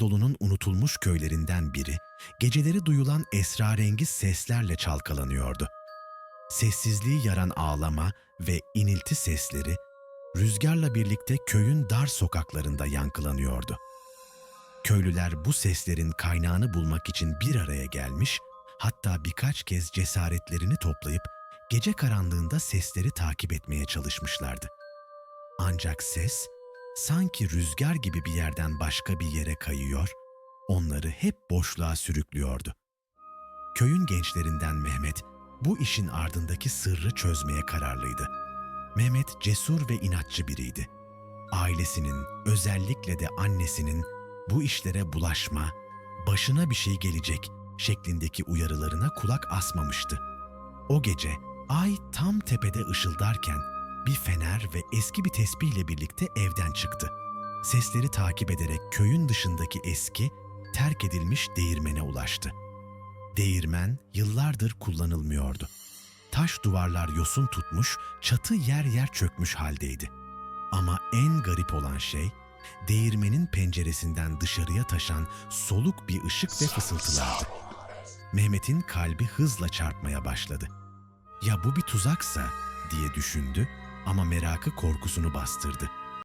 Anadolu'nun unutulmuş köylerinden biri, geceleri duyulan esrarengiz seslerle çalkalanıyordu. Sessizliği yaran ağlama ve inilti sesleri, rüzgarla birlikte köyün dar sokaklarında yankılanıyordu. Köylüler bu seslerin kaynağını bulmak için bir araya gelmiş, hatta birkaç kez cesaretlerini toplayıp gece karanlığında sesleri takip etmeye çalışmışlardı. Ancak ses sanki rüzgar gibi bir yerden başka bir yere kayıyor, onları hep boşluğa sürüklüyordu. Köyün gençlerinden Mehmet bu işin ardındaki sırrı çözmeye kararlıydı. Mehmet cesur ve inatçı biriydi. Ailesinin, özellikle de annesinin bu işlere bulaşma, başına bir şey gelecek şeklindeki uyarılarına kulak asmamıştı. O gece ay tam tepede ışıldarken bir fener ve eski bir tespihle birlikte evden çıktı. Sesleri takip ederek köyün dışındaki eski, terk edilmiş değirmene ulaştı. Değirmen yıllardır kullanılmıyordu. Taş duvarlar yosun tutmuş, çatı yer yer çökmüş haldeydi. Ama en garip olan şey, değirmenin penceresinden dışarıya taşan soluk bir ışık ve fısıltılardı. Mehmet'in kalbi hızla çarpmaya başladı. Ya bu bir tuzaksa diye düşündü ama merakı korkusunu bastırdı.